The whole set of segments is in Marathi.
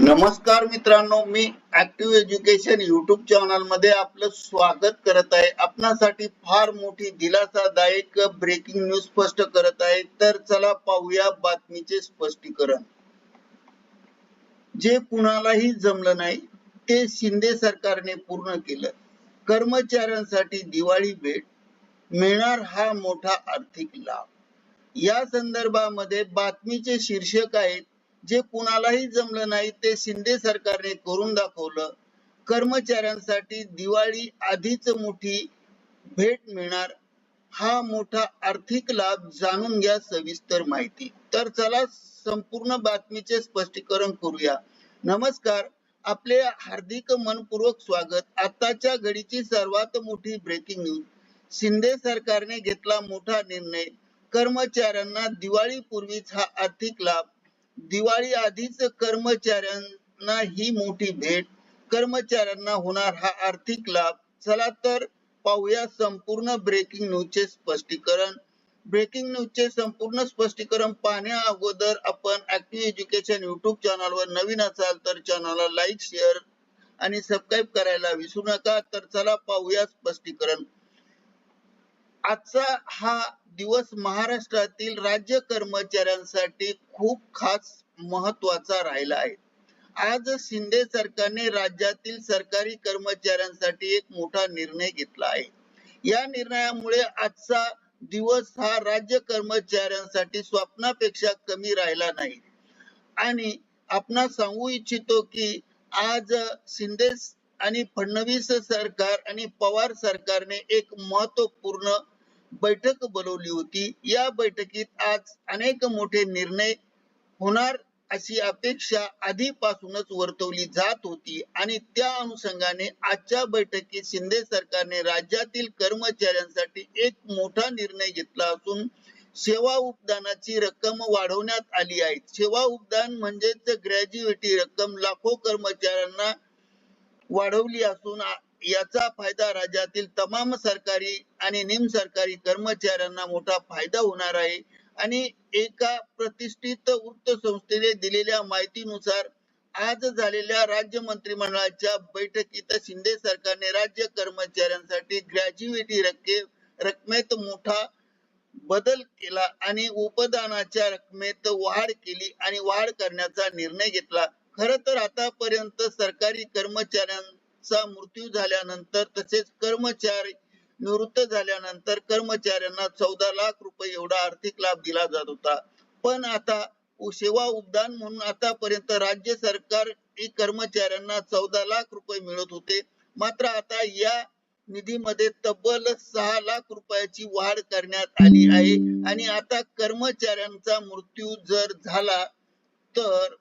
नमस्कार मित्रांनो मी ऍक्टिव्ह एज्युकेशन युट्यूब चॅनलमध्ये आपलं स्वागत करत आहे. आपणासाठी फार मोठी दिलासादायक ब्रेकिंग न्यूज स्पष्ट करत आहे. तर चला पाहूया बातमीचे स्पष्टीकरण. जे कुणालाही जमलं नाही ते शिंदे सरकारने पूर्ण केलं. कर्मचाऱ्यांसाठी दिवाळी भेट मिळणार हा मोठा आर्थिक लाभ. या संदर्भामध्ये बातमीचे शीर्षक आहेत जे कुणालाही जमलं नाही ते शिंदे सरकारने करून दाखवलं. कर्मचाऱ्यांसाठी दिवाळी आधीच मोठी भेट मिळणार हा मोठा आर्थिक लाभ जाणून घ्या सविस्तर माहिती. तर चला संपूर्ण बातमीचे स्पष्टीकरण करूया. नमस्कार आपले हार्दिक मनपूर्वक स्वागत. आताच्या घडीची सर्वात मोठी ब्रेकिंग न्यूज शिंदे सरकारने घेतला मोठा निर्णय. कर्मचाऱ्यांना दिवाळी पूर्वीच हा आर्थिक लाभ दिवाळी आधीच कर्मचाऱ्यांना ही मोठी भेट कर्मचाऱ्यांना होणार हा आर्थिक लाभ. चला तर पाहूया संपूर्ण ब्रेकिंग न्यूजचे स्पष्टीकरण. ब्रेकिंग न्यूजचे संपूर्ण स्पष्टीकरण पाहण्या अगोदर आपण ऍक्टिव्ह एज्युकेशन युट्यूब चॅनलवर नवीन असाल तर चॅनलला लाईक शेअर आणि सबस्क्राईब करायला विसरू नका. तर चला पाहूया स्पष्टीकरण. आजचा हा दिवस महाराष्ट्रातील राज्य कर्मचाऱ्यांसाठी खूप खास महत्त्वाचा राहिला आहे. आज शिंदे सरकारने राज्यातील सरकारी कर्मचाऱ्यांसाठी एक मोठा निर्णय घेतला आहे. या निर्णयामुळे आजचा दिवस हा राज्य कर्मचाऱ्यांसाठी स्वप्नापेक्षा कमी राहिला नाही. आणि आपण सांगू इच्छितो की आज शिंदे आणि फडणवीस सरकार आणि पवार सरकारने एक महत्त्वपूर्ण बैठक बोलवली होती. या बैठकीत आज अनेक मोठे निर्णय होणार अशी अपेक्षा आधीपासूनच वर्तवली जात होती आणि त्या अनुषंगाने आजच्या बैठकीत शिंदे सरकारने राज्यातील कर्मचाऱ्यांसाठी एक मोठा निर्णय घेतला असून सेवा उपदानाची रक्कम वाढवण्यात आली आहे. सेवा उपदान म्हणजेच ग्रॅज्युएटी रक्कम लाखो कर्मचाऱ्यांना वाढवली असून याचा फायदा राज्यातील तमाम सरकारी आणि निम सरकारी कर्मचाऱ्यांना मोठा फायदा होणार आहे. आणि एका प्रतिष्ठित वृत्तसंस्थेने दिलेल्या माहितीनुसार आज झालेल्या राज्य मंत्रिमंडळाच्या बैठकीत शिंदे सरकारने राज्य कर्मचाऱ्यांसाठी ग्रॅज्युएटी रक्के रकमेत मोठा बदल केला आणि उपदानाच्या रकमेत वाढ केली आणि वाढ करण्याचा निर्णय घेतला. खर तर आतापर्यंत सरकारी चा मृत्यू झाल्यानंतर तसेच कर्मचारी निवृत्त झाल्यानंतर कर्मचाऱ्यांना चौदा लाख रुपये एवढा आर्थिक लाभ दिला जात होता. पण आता सेवा उपदान म्हणून आतापर्यंत राज्य सरकार कर्मचाऱ्यांना चौदा लाख रुपये मिळत होते. मात्र आता या निधीमध्ये तब्बल सहा लाख रुपयाची वाढ करण्यात आली आहे. आणि आता कर्मचाऱ्यांचा मृत्यू जर झाला तर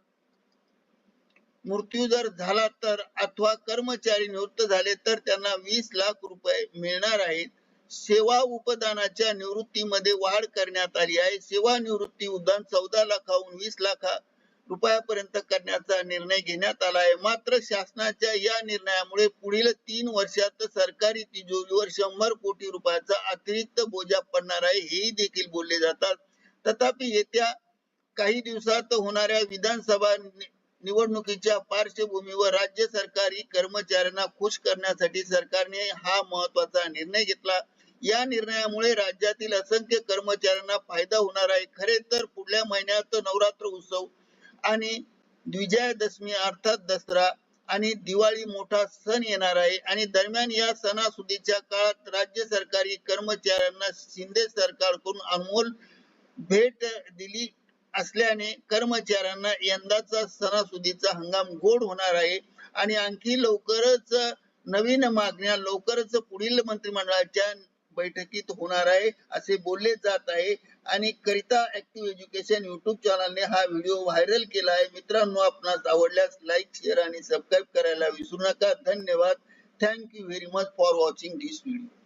मृत्यू जर झाला तर अथवा कर्मचारी निवृत्त झाले तर त्यांना वीस लाख रुपये मिळणार आहेत. सेवा उपदानाच्या निवृत्तीमध्ये वाढ करण्यात आली आहे. सेवा निवृत्ती उद्दान चौदा लाखाहून वीस लाख रुपयापर्यंत करण्याचा निर्णय घेण्यात आला आहे. मात्र शासनाच्या या निर्णयामुळे पुढील तीन वर्षात सरकारी तिजोरीवर शंभर कोटी रुपयाचा अतिरिक्त बोजा पडणार आहे हेही देखील बोलले जातात. तथापि येत्या काही दिवसात होणाऱ्या विधानसभा निवडणुकीच्या पार्श्वभूमीवर राज्य सरकारी कर्मचाऱ्यांना खुश करण्यासाठी सरकारने हा महत्त्वाचा निर्णय घेतला. या निर्णयामुळे राज्यातील असंख्य कर्मचाऱ्यांना फायदा होणार आहे. खरे तर पुढल्या महिन्यात नवरात्र उत्सव आणि विजयादशमी अर्थात दसरा आणि दिवाळी मोठा सण येणार आहे. आणि दरम्यान या सणासुदीच्या काळात राज्य सरकारी कर्मचाऱ्यांना शिंदे सरकारकडून अनमोल भेट दिली असल्याने कर्मचाऱ्यांना यंदाचा सणासुदीचा हंगाम गोड होणार आहे. आणि आणखी लवकरच नवीन मागण्या लवकरच पुढील मंत्रिमंडळाच्या बैठकीत होणार आहे असे बोलले जात आहे. आणि करिता ऍक्टिव्ह एज्युकेशन युट्यूब चॅनलने हा व्हिडिओ व्हायरल केला आहे. मित्रांनो आपणास आवडल्यास लाईक शेअर आणि सबस्क्राईब करायला विसरू नका. धन्यवाद. Thank you very much for watching this video